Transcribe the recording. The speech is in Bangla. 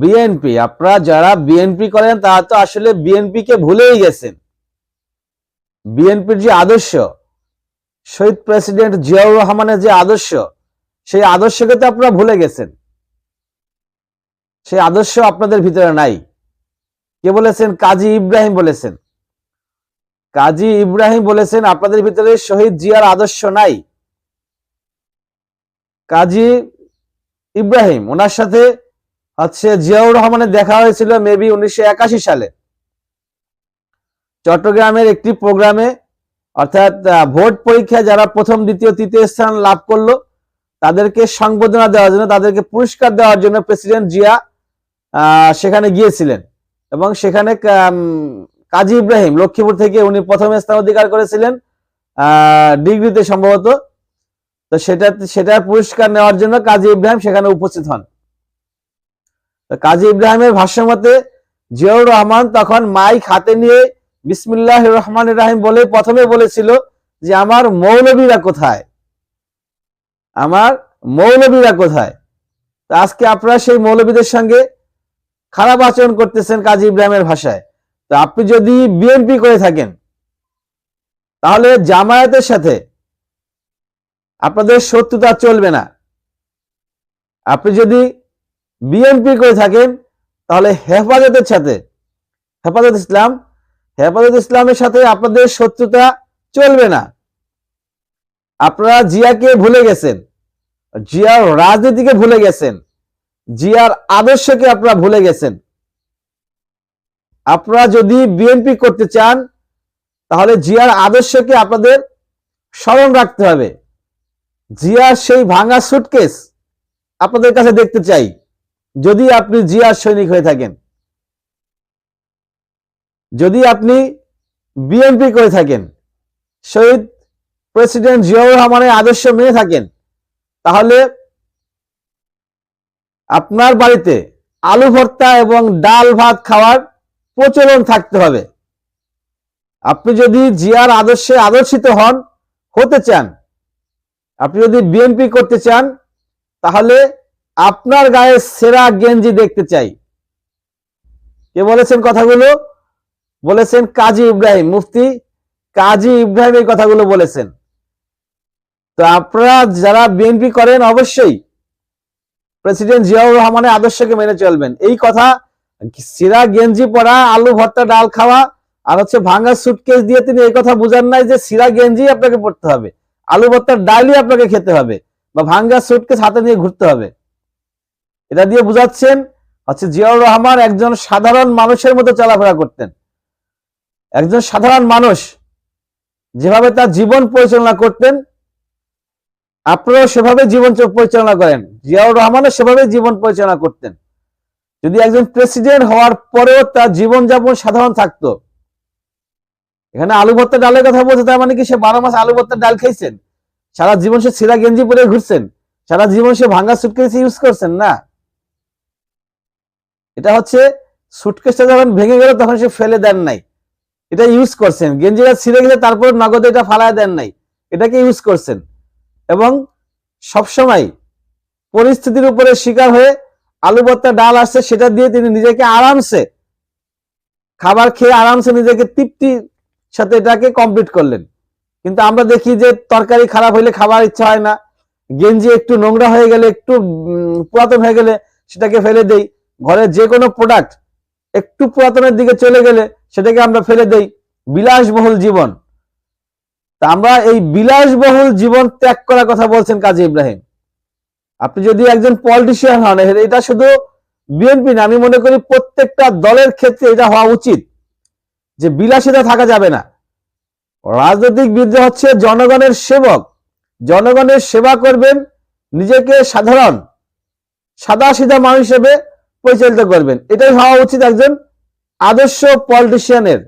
বিএনপি আপনারা যারা বিএনপি করেন, তারা তো আসলে বিএনপি কে ভুলেই গেছেন। বিএনপির যে আদর্শ, শহীদ প্রেসিডেন্ট জিয়াউর রহমানের যে আদর্শ, সেই আদর্শকে তো আপনারা ভুলে গেছেন। সেই আদর্শ আপনাদের ভিতরে নাই। কে বলেছেন? কাজী ইব্রাহিম বলেছেন। কাজী ইব্রাহিম বলেছেন, আপনাদের ভিতরে শহীদ জিয়ার আদর্শ নাই। কাজী ইব্রাহিম, ওনার সাথে হচ্ছে জিয়াউর রহমানের দেখা হয়েছিল মেবি উনিশশো একাশি সালে। চট্টগ্রামের একটি প্রোগ্রামে, অর্থাৎ ভোট পরীক্ষায় যারা প্রথম, দ্বিতীয়, তৃতীয় স্থান লাভ করল, তাদেরকে সংবর্ধনা দেওয়ার জন্য, তাদেরকে পুরস্কার দেওয়ার জন্য প্রেসিডেন্ট জিয়া সেখানে গিয়েছিলেন। এবং সেখানে কাজী ইব্রাহিম, লক্ষ্মীপুর থেকে উনি প্রথম স্থান অধিকার করেছিলেন ডিগ্রিতে সম্ভবত। তো সেটা, সেটার পুরস্কার নেওয়ার জন্য কাজী ইব্রাহিম সেখানে উপস্থিত হন। কাজী ইব্রাহিমের ভাষ্যমতে, জিয়াউর রহমান তখন মাইক হাতে নিয়ে বিসমিল্লাহ রহমান রাহিম বলে প্রথমে বলেছিল যে, আমার মৌলবীরা কোথায়? আমার মৌলবীরা কোথায়? তো আজকে আপনারা সেই মৌলবীদের সঙ্গে খারাপ আচরণ করতেছেন কাজী ইব্রাহিমের ভাষায়। তো আপনি যদি বিএনপি করে থাকেন, তাহলে জামায়াতের সাথে আপনাদের শত্রুতা চলবে না। আপনি যদি বিএনপি করে থাকেন? তাহলে হেফাজতের সাথে, হেফাজত ইসলাম, হেফাজত ইসলামের সাথে আপনাদের শত্রুতা চলবে না। আপনারা জিয়াকে ভুলে গেছেন, জিয়ার রাজনীতিকে ভুলে গেছেন, জিয়ার আদর্শকে আপনারা ভুলে গেছেন। আপনারা যদি বিএনপি করতে চান, তাহলে জিয়ার আদর্শকে আপনাদের স্মরণ রাখতে হবে। জিয়ার সেই ভাঙা সুটকেস আপনাদের কাছে দেখতে চাই। যদি আপনি জিয়ার সৈনিক হয়ে থাকেন, যদি আপনি বিএনপি করে থাকেন, শহীদ প্রেসিডেন্ট জিয়াউর রহমানের আদর্শ মেনে থাকেন, তাহলে আপনার বাড়িতে আলু ভর্তা এবং ডাল ভাত খাওয়ার প্রচলন থাকতে হবে। আপনি যদি জিয়ার আদর্শে আদর্শিত হন, হতে চান, আপনি যদি বিএনপি করতে চান, তাহলে আপনার গায়ে সেরা গেঞ্জি দেখতে চাই। কে বলেছেন কথাগুলো? বলেছেন কাজী ইব্রাহিম। মুফতি কাজী ইব্রাহিম এই কথাগুলো বলেছেন। তো আপনারা যারা বিএনপি করেন, অবশ্যই প্রেসিডেন্ট জিয়াউর রহমানের আদর্শকে মেনে চলবেন। এই কথা, সিরা গেঞ্জি পরা, আলু, ভর্তা, ডাল খাওয়া আর হচ্ছে ভাঙা সুটকেস দিয়ে তিনি এই কথা বুঝান নাই যে সিরা গেঞ্জি আপনাকে পড়তে হবে। আলু, ভর্তার ডালই আপনাকে খেতে হবে বা ভাঙ্গা সুটকেস হাতে নিয়ে ঘুরতে হবে। এটা দিয়ে বুঝাচ্ছেন হচ্ছে জিয়াউর রহমান একজন সাধারণ মানুষের মতো চলাফেরা করতেন। একজন সাধারণ মানুষ যেভাবে তার জীবন পরিচালনা করতেন, আপনারাও সেভাবে জীবন পরিচালনা করেন। জিয়াউর রহমানও সেভাবে জীবন পরিচালনা করতেন। যদি একজন প্রেসিডেন্ট হওয়ার পরেও তার জীবনযাপন সাধারণ থাকতো, এখানে আলু ভর্তা ডালের কথা বলছে, তার মানে কি সে বারো মাস আলু ভর্তার ডাল খাইছেন? সারা জীবন সে ছিঁড়া গেঞ্জি পরে ঘুরছেন? সারা জীবন সে ভাঙ্গা সুটকেস ইউজ করছেন না? এটা হচ্ছে সুটকেসটা যখন ভেঙে গেল, তখন সে ফেলে দেন নাই। এটা ইউজ করছেন। গেঞ্জিটা ছিঁড়ে গেলে তারপর নগদে এটা ফালায় দেন নাই। এটাকে ইউজ করছেন। এবং সবসময় পরিস্থিতির উপরে শিকার হয়ে আলু ভর্তা ডাল আসছে, সেটা দিয়ে তিনি নিজেকে আরামসে খাবার খেয়ে আরামসে নিজেকে তৃপ্তির সাথে এটাকে কমপ্লিট করলেন। কিন্তু আমরা দেখি যে তরকারি খারাপ হইলে খাবার ইচ্ছা হয় না। গেঞ্জি একটু নোংরা হয়ে গেলে, একটু পুরাতন হয়ে গেলে সেটাকে ফেলে দেই। ঘরের যে কোনো প্রোডাক্ট একটু পুরাতনের দিকে চলে গেলে সেটাকে আমরা ফেলে দেই বিলাসবহুল জীবন। তা আমরা এই বিলাসবহুল জীবন ত্যাগ করার কথা বলছেন কাজী ইব্রাহিম। আপনি যদি একজন পলিটিশিয়ান হন এটা শুধু বিএনপি না, আমি মনে করি প্রত্যেকটা দলের ক্ষেত্রে এটা হওয়া উচিত যে বিলাসিতা থাকা যাবে না। রাজনৈতিক বিদ্রোহ হচ্ছে জনগণের সেবক। জনগণের সেবা করবেন নিজেকে সাধারণ সাদা সিধা মানুষ হিসেবে পরিচালিত করবেন। এটাই হওয়া উচিত একজন আদর্শ পলিটিশিয়ানের